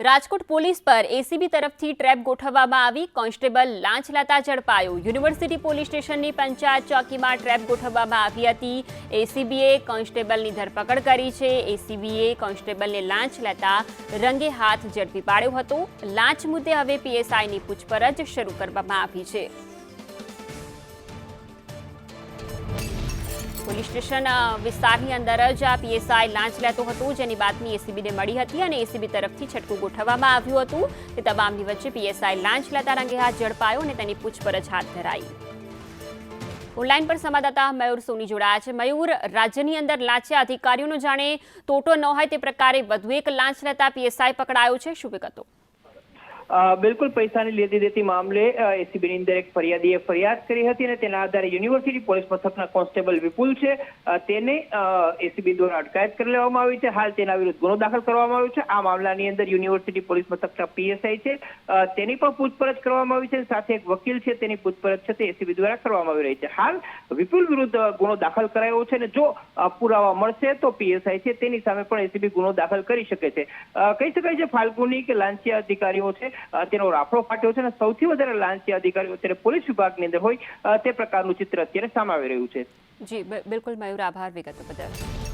Rajkot police પર ACB તરફથી trap ગોઠવવામાં આવી. કોન્સ્ટેબલ લાંચ લેતા ઝડપાયો. યુનિવર્સિટી પોલીસ સ્ટેશનની પંચાયત ચોકીમાં ટ્રેપ ગોઠવવામાં આવી હતી. એસીબીએ કોન્સ્ટેબલની ધરપકડ કરી છે. એસીબીએ કોન્સ્ટેબલને લાંચ લેતા રંગે હાથ ઝડપી પાડ્યો હતો. લાંચ મુદ્દે હવે પીએસઆઈની પૂછપરછ શરૂ કરવામાં આવી છે. પોલીસ સ્ટેશન વિસ્તારની અંદર જ આ પીએસઆઈ લાંચ લેતો હતો, જેની બાતમી એસીબીને મળી હતી અને એસીબી તરફથી છટકું ગોઠવવામાં આવ્યું હતું. તે તમામની વચ્ચે પીએસઆઈ લાંચ લેતા રંગે હાથ ઝડપાયો અને તેની પૂછપરછ હાથ ધરાઈ. ઓનલાઈન પર સંવાદદાતા મયુર સોની જોડાયા છે. મયુર, રાજ્યની અંદર લાંચ્યા અધિકારીઓનો જાણે તોટો ન હોય તે પ્રકારે વધુ એક લાંચ લેતા પીએસઆઈ પકડાયો છે. શું વિગતો? બિલકુલ પૈસાની લેતી દેતી મામલે એસીબીની અંદર એક ફરિયાદીએ ફરિયાદ કરી હતી અને તેના આધારે યુનિવર્સિટી પોલીસ મથકના કોન્સ્ટેબલ વિપુલ છે. તેને એસીબી દ્વારા અટકાયત કરી લેવામાં આવી છે. હાલ તેના વિરુદ્ધ ગુનો દાખલ કરવામાં આવ્યો છે. આ મામલાની અંદર યુનિવર્સિટી પોલીસ મથકના પીએસઆઈ છે. તેની પણ પૂછપરછ કરવામાં આવી છે સાથે એક વકીલ છે. તેની પૂછપરછ છે તે એસીબી દ્વારા કરવામાં આવી રહી છે. હાલ વિપુલ વિરુદ્ધ ગુનો દાખલ કરાયો છે અને જો પુરાવા મળશે તો પીએસઆઈ છે. તેની સામે પણ એસીબી ગુનો દાખલ કરી શકે છે. કહી શકાય છે ફાલ્ગુની કે લાંચિયા અધિકારીઓ છે. તેનો રાફડો ફાટ્યો છે અને સૌથી વધારે લાંચી અધિકારીઓ અત્યારે પોલીસ વિભાગની અંદર હોય તે પ્રકારનું ચિત્ર અત્યારે સામે રહ્યું છે. જી બિલકુલ, મયુર, આભાર વિગતો બદલ.